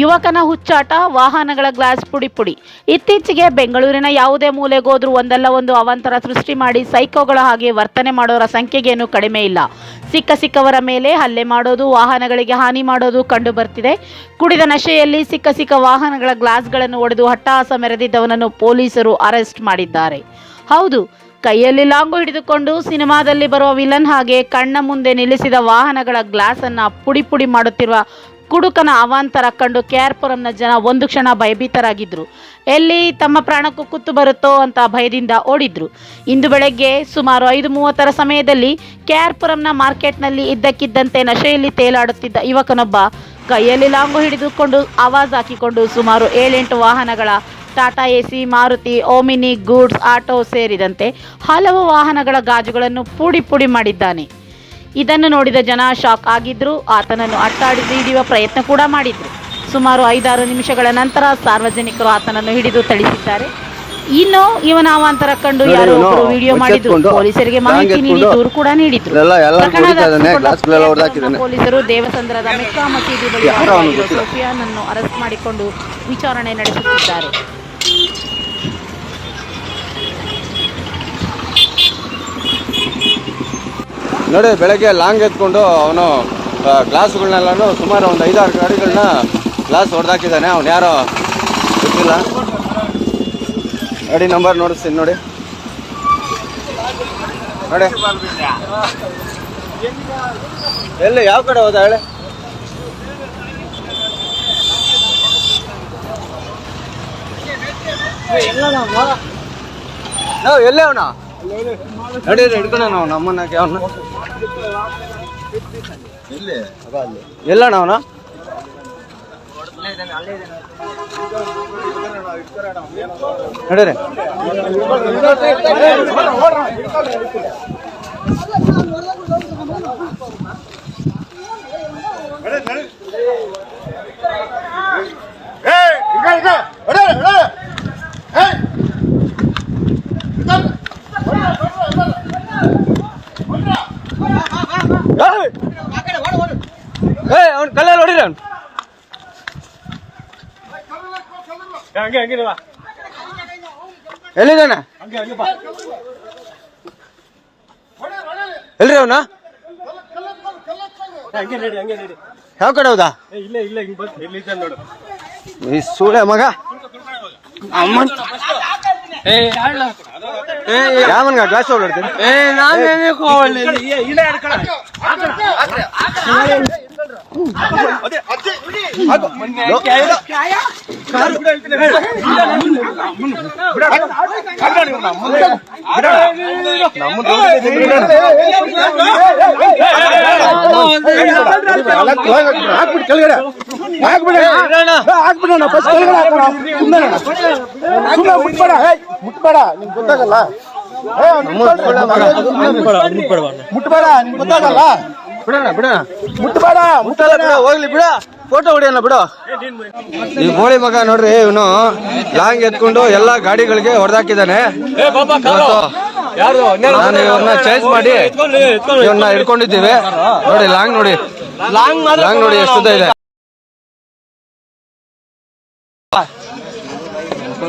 ಯುವಕನ ಹುಚ್ಚಾಟ, ವಾಹನಗಳ ಗ್ಲಾಸ್ ಪುಡಿ ಪುಡಿ. ಇತ್ತೀಚೆಗೆ ಬೆಂಗಳೂರಿನ ಯಾವುದೇ ಮೂಲೆಗೋದ್ರೂ ಒಂದಲ್ಲ ಒಂದು ಅವಾಂತರ ಸೃಷ್ಟಿ ಮಾಡಿ ಸೈಕೋಗಳ ಹಾಗೆ ವರ್ತನೆ ಮಾಡೋರ ಸಂಖ್ಯೆಗೇನು ಕಡಿಮೆ ಇಲ್ಲ. ಸಿಕ್ಕ ಸಿಕ್ಕವರ ಮೇಲೆ ಹಲ್ಲೆ ಮಾಡೋದು, ವಾಹನಗಳಿಗೆ ಹಾನಿ ಮಾಡೋದು ಕಂಡು ಬರ್ತಿದೆ ಕುಡಿದ ನಶೆಯಲ್ಲಿ ಸಿಕ್ಕ ಸಿಕ್ಕ ವಾಹನಗಳ ಗ್ಲಾಸ್ಗಳನ್ನು ಒಡೆದು ಹಟ್ಟಹಾಸ ಮೆರೆದಿದ್ದವನನ್ನು ಪೊಲೀಸರು ಅರೆಸ್ಟ್ ಮಾಡಿದ್ದಾರೆ. ಹೌದು, ಕೈಯಲ್ಲಿ ಲಾಂಗು ಹಿಡಿದುಕೊಂಡು ಸಿನಿಮಾದಲ್ಲಿ ಬರುವ ವಿಲನ್ ಹಾಗೆ ಕಣ್ಣ ಮುಂದೆ ನಿಲ್ಲಿಸಿದ ವಾಹನಗಳ ಗ್ಲಾಸನ್ನು ಪುಡಿ ಪುಡಿ ಮಾಡುತ್ತಿರುವ ಕುಡುಕನ ಅವಾಂತರ ಕಂಡು ಕೆ ಆರ್ ಪುರಂನ ಜನ ಒಂದು ಕ್ಷಣ ಭಯಭೀತರಾಗಿದ್ದರು ಎಲ್ಲಿ ತಮ್ಮ ಪ್ರಾಣಕ್ಕೂ ಕುತ್ತು ಬರುತ್ತೋ ಅಂತ ಭಯದಿಂದ ಓಡಿದ್ರು. ಇಂದು ಬೆಳಗ್ಗೆ ಸುಮಾರು ಐದು ಮೂವತ್ತರ ಸಮಯದಲ್ಲಿ ಕೆ ಆರ್ ಪುರಂನ ಮಾರ್ಕೆಟ್ನಲ್ಲಿ ಇದ್ದಕ್ಕಿದ್ದಂತೆ ನಶೆಯಲ್ಲಿ ತೇಲಾಡುತ್ತಿದ್ದ ಯುವಕನೊಬ್ಬ ಕೈಯಲ್ಲಿ ಲಾಂಗು ಹಿಡಿದುಕೊಂಡು ಆವಾಜ್ ಹಾಕಿಕೊಂಡು ಸುಮಾರು ಏಳೆಂಟು ವಾಹನಗಳ Tata Ace, Maruti, Omni, goods, auto ಸೇರಿದಂತೆ ಹಲವು ವಾಹನಗಳ ಗಾಜುಗಳನ್ನು ಪುಡಿ ಪುಡಿ ಮಾಡಿದ್ದಾನೆ. ಇದನ್ನು ನೋಡಿದ ಜನ ಶಾಕ್ ಆಗಿದ್ರು. ಆತನನ್ನು ಅಟ್ಟಾಡಿಸಿ ಹಿಡಿಯುವ ಪ್ರಯತ್ನ ಕೂಡ ಮಾಡಿದ್ರು. ಸುಮಾರು ಐದಾರು ನಿಮಿಷಗಳ ನಂತರ ಸಾರ್ವಜನಿಕರು ಆತನನ್ನು ಹಿಡಿದು ಥಳಿಸಿದ್ದಾರೆ. ಇನ್ನು ಇವನ ಅವಾಂತರ ಕಂಡು ಯಾರೋ ಒಬ್ಬರು ವಿಡಿಯೋ ಮಾಡಿದ್ರು. ಪೊಲೀಸರಿಗೆ ಮಾಹಿತಿ ನೀಡಿ ದೂರು ಕೂಡ ನೀಡಿದ್ರು. ಪ್ರಕರಣ. ಪೊಲೀಸರು ದೇವಸಂದ್ರದ ಮೆಕ್ಕಾ ಮಸೀದಿ ಬಳಿ ಸೋಫಿಯಾನನ್ನು ಅರೆಸ್ಟ್ ಮಾಡಿಕೊಂಡು ವಿಚಾರಣೆ ನಡೆಸುತ್ತಿದ್ದಾರೆ. ನೋಡಿ, ಬೆಳಗ್ಗೆ ಲಾಂಗ್ ಎತ್ಕೊಂಡು ಅವನು ಗ್ಲಾಸ್ಗಳನ್ನೆಲ್ಲನೂ ಸುಮಾರು ಒಂದು ಐದಾರು ಗಾಡಿಗಳನ್ನ ಗ್ಲಾಸ್ ಹೊಡೆದಾಕಿದ್ದಾನೆ. ಅವ್ನು ಯಾರೋ ಗೊತ್ತಿಲ್ಲ. ಗಾಡಿ ನಂಬರ್ ನೋಡಿಸ್ತೀನಿ ನೋಡಿ. ನೋಡಿ. ಎಲ್ಲಿ, ಯಾವ ಕಡೆ ಹೋದ ಹೇಳಿ? ನಾವು ಎಲ್ಲೇ ಅವನ? ನಡೀರಿ ಹಿಡ್ಕೊಂಡ ನಾವು ನಮ್ಮನ್ನ ಅವನ. ಎಲ್ಲಣ್ಣ ಅವನ? ನಡೀರಿ ಏಯ್ ಅವ್ನು ಕಲ್ಲಲ್ಲಿ ಹೊಡಿರಿ ಅವ್ನು ಹಂಗೆ ಹಂಗೆ ಬಾ ಎಲ್ಲಿದ್ದಾನೆ? ಹಂಗೆ ಹಂಗೆ ಬಾ. ಎಲ್ರಿ ಅವನ? ಹಂಗೆ ನಡಿ ಹಂಗೆ ನಡಿ. ಯಾವ ಕಡೆ ಹೌದಾ? ಇಲ್ಲ ಇಲ್ಲ ಇಲ್ಲೇ ಹಿಂಗ್ ಬಂದು ಎಲ್ಲಿದ್ದ ನೋಡು. ಈ ಸೂಳೆ ಮಗ? ಅಮ್ಮನ್ ಯಾವನ್ಗ? ಗ್ಲಾಸ್ ಓಡಾಡ್ತೀನಿ ಏ ಇಲ್ಲೇ ಹಿಡ್ಕೊಳ ಮುಟ್ಬೇಡ ನಿಂಗೆ ಗೊತ್ತಾಗಲ್ಲ ಮುಟ್ಬೇಡ ನಿಂಗೆ ಗೊತ್ತಾಗಲ್ಲ ಬಿಡೋಣ ಬಿಡೋಣ ಮುಟ್ಬೇಡ ಮುಟ್ಟಲ್ಲ ಬಿಡ ಹೋಗ್ಲಿ ಬಿಡ ಫೋಟೋ ಹೊಡಿಯೋಣ ಬಿಡು. ಈ ಬೋಳಿ ಮಗ ನೋಡ್ರಿ ಇವನು ಲಾಂಗ್ ಎತ್ಕೊಂಡು ಎಲ್ಲಾ ಗಾಡಿಗಳಿಗೆ ಹೊಡೆದಾಕಿದ್ದಾನೆ. ನಾನು ಇವ್ರನ್ನ ಚೇಂಜ್ ಮಾಡಿ ಇವನ್ನ ಹಿಡ್ಕೊಂಡಿದ್ದೀವಿ. ನೋಡಿ ಲಾಂಗ್ ನೋಡಿ. ಲಾಂಗ್ ನೋಡಿ ಎಷ್ಟು ಉದ್ದ ಇದೆ.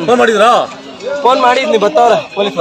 ಫೋನ್ ಮಾಡಿದ್ರಾ? Phone ಮಾಡಿದ್ನಿ ಬರ್ತಾವ್ರೆ police